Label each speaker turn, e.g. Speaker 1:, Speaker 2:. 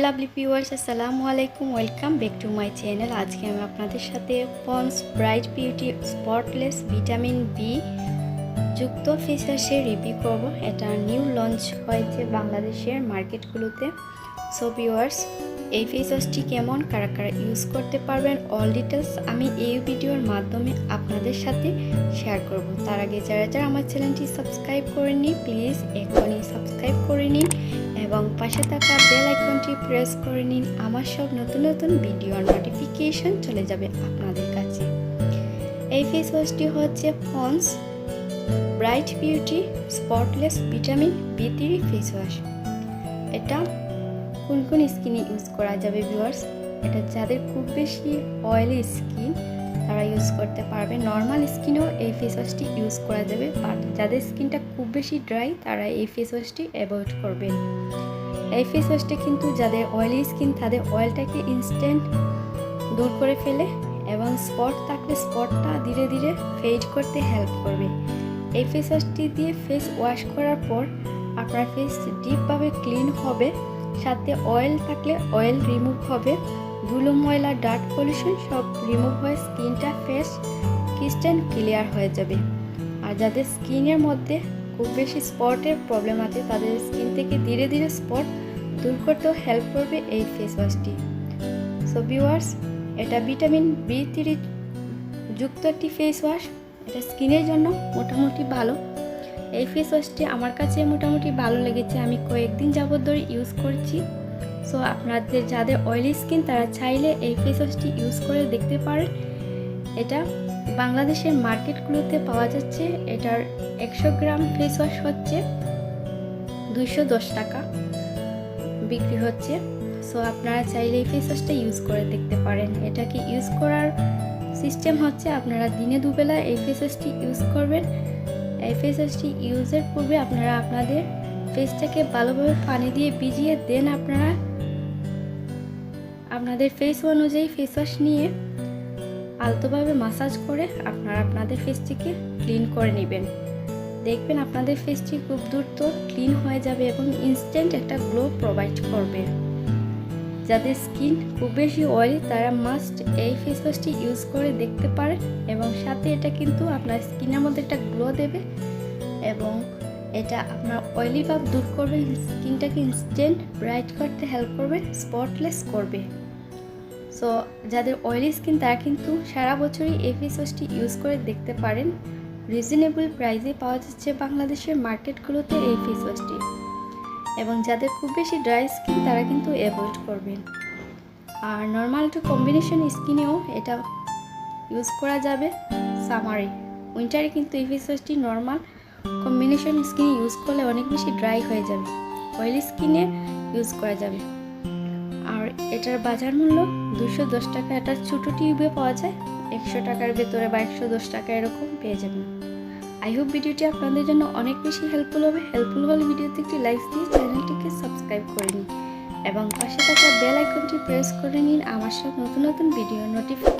Speaker 1: Lovely viewers আসসালামু আলাইকুম, welcome back to my channel. আজকে আমি আপনাদের সাথে Pond's bright beauty spotless vitamin B যুক্ত ফেসওয়াশের রিভি করব। এটা নিউ লঞ্চ হয়েছে বাংলাদেশের মার্কেটগুলোতে। সো ভিউয়ার্স এই ফেস ওয়াশটি কেমন, কারা কারা ইউজ করতে পারবেন অল ডিটেলস আমি এই ভিডিওর মাধ্যমে আপনাদের সাথে শেয়ার করব। তার আগে যারা যারা আমার চ্যানেলটি সাবস্ক্রাইব করেননি প্লিজ এখনই সাবস্ক্রাইব করে নিন এবং পাশে থাকা বেল আইকনটি প্রেস করে নিন। আমার সব নতুন নতুন ভিডিওর নোটিফিকেশন চলে যাবে আপনাদের কাছে। এই ফেস ওয়াশটি হচ্ছে Pond's bright beauty spotless vitamin B three face wash এটা কোন কোন স্কিনে ইউজ করা যাবে ভিউয়ার্স? এটা যাদের খুব বেশি অয়েলি স্কিন, তারা ইউজ করতে পারবে। নর্মাল স্কিনেও এই ফেস ওয়াশটি ইউজ করা যাবে, বাট যাদের স্কিনটা খুব বেশি ড্রাই, তারা এই ফেস ওয়াশটি অ্যাভয়েড করবেন এই ফেস ওয়াশটা কিন্তু যাদের অয়েলি স্কিন, তাদের অয়েলটাকে ইনস্ট্যান্ট দূর করে ফেলে এবং স্পট থাকলে স্পটটা ধীরে ধীরে ফেড করতে হেল্প করবে। এই ফেস ওয়াশটি দিয়ে ফেস ওয়াশ করার পর আপনার ফেস ডিপভাবে ক্লিন হবে। সাথে অয়েল থাকলে অয়েল রিমুভ হবে। ধুলো, ময়লা ডার্ট পলিউশন সব রিমুভ হয়ে স্কিনটা ফ্রেশ ক্রিস্টেন ক্লিয়ার হয়ে যাবে। আর যাদের স্কিনের মধ্যে খুব বেশি স্পটের প্রবলেম আছে, তাদের স্কিন থেকে ধীরে ধীরে স্পট দূর করতেও হেল্প করবে এই ফেস ওয়াশটি সো ভিউয়ার্স এটা ভিটামিন বি থ্রি যুক্ত একটি ফেস ওয়াশ এটা স্কিনের জন্য মোটামুটি ভালো। এই ফেস ওয়াশটি আমার কাছে মোটামুটি ভালো লেগেছে। আমি কয়েকদিন যাবত ধরে ইউজ করছি। সো আপনাদের যাদের অয়েলি স্কিন তারা চাইলে এই ফেস ওয়াশটি ইউজ করে দেখতে পারেন। এটা বাংলাদেশের মার্কেটগুলোতে পাওয়া যাচ্ছে। এটার একশো গ্রাম ফেস ওয়াশ হচ্ছে দুইশো দশ টাকা। বিক্রি হচ্ছে। সো আপনারা চাইলে এই ফেস ওয়াশটা ইউজ করে দেখতে পারেন। এটাকে ইউজ করার সিস্টেম হচ্ছে আপনারা দিনে দুবেলা এই ফেস ওয়াশটি ইউজ করবেন। এই ফেস ওয়াশটি ইউজের পূর্বে আপনারা আপনাদের ফেসটাকে ভালোভাবে পানি দিয়ে ভিজিয়ে দেন আপনারা। আপনাদের ফেস অনুযায়ী ফেস ওয়াশ নিয়ে আলতোভাবে মাসাজ করে আপনারা আপনাদের ফেসটিকে ক্লিন করে নেবেন। দেখবেন আপনাদের ফেসটি খুব দ্রুত ক্লিন হয়ে যাবে এবং ইনস্ট্যান্ট একটা গ্লো প্রোভাইড করবে। যাদের স্কিন খুব বেশি অয়েলি তারা মাস্ট এই ফেস ওয়াশটি ইউজ করে দেখতে পারে এবং সাথে এটা কিন্তু আপনার স্কিনের মধ্যে একটা গ্লো দেবে এবং এটা আপনার অয়েলি ভাব দূর করবে, স্কিনটাকে ইনস্ট্যান্ট ব্রাইট করতে হেল্প করবে স্পটলেস করবে। সো যাদের অয়েলি স্কিন তারা কিন্তু সারা বছরই এই ফেস ওয়াশটি ইউজ করে দেখতে পারেন। রিজনেবল প্রাইসে পাওয়া যাচ্ছে বাংলাদেশের মার্কেটগুলোতে এই ফেস ওয়াশটি এবং যাদের খুব বেশি ড্রাই স্কিন, তারা কিন্তু অ্যাভয়েড করবেন। আর নর্মাল টু কম্বিনেশন স্কিনেও এটা ইউজ করা যাবে। সামারে। উইন্টারে কিন্তু এই ফেস ওয়াশটি নর্মাল কম্বিনেশন স্কিনে ইউজ করলে অনেক বেশি ড্রাই হয়ে যাবে। অয়েলি স্কিনে ইউজ করা যাবে। আর এটার বাজার মূল্য দুশো দশ টাকা। এটা ছোটো টিউবে পাওয়া যায়। একশো টাকার ভেতরে বা একশো দশ টাকা এরকম পেয়ে যাবেন। আই হোপ ভিডিওটি আপনাদের জন্য অনেক বেশি হেল্পফুল হবে। হেল্পফুল হলে ভিডিওতে একটি লাইক দিয়ে চ্যানেলটিকে সাবস্ক্রাইব করে নিন। এবং পাশে থাকা বেল আইকনটি প্রেস করে নিন। আমার সব নতুন নতুন ভিডিও নোটিফিকেশন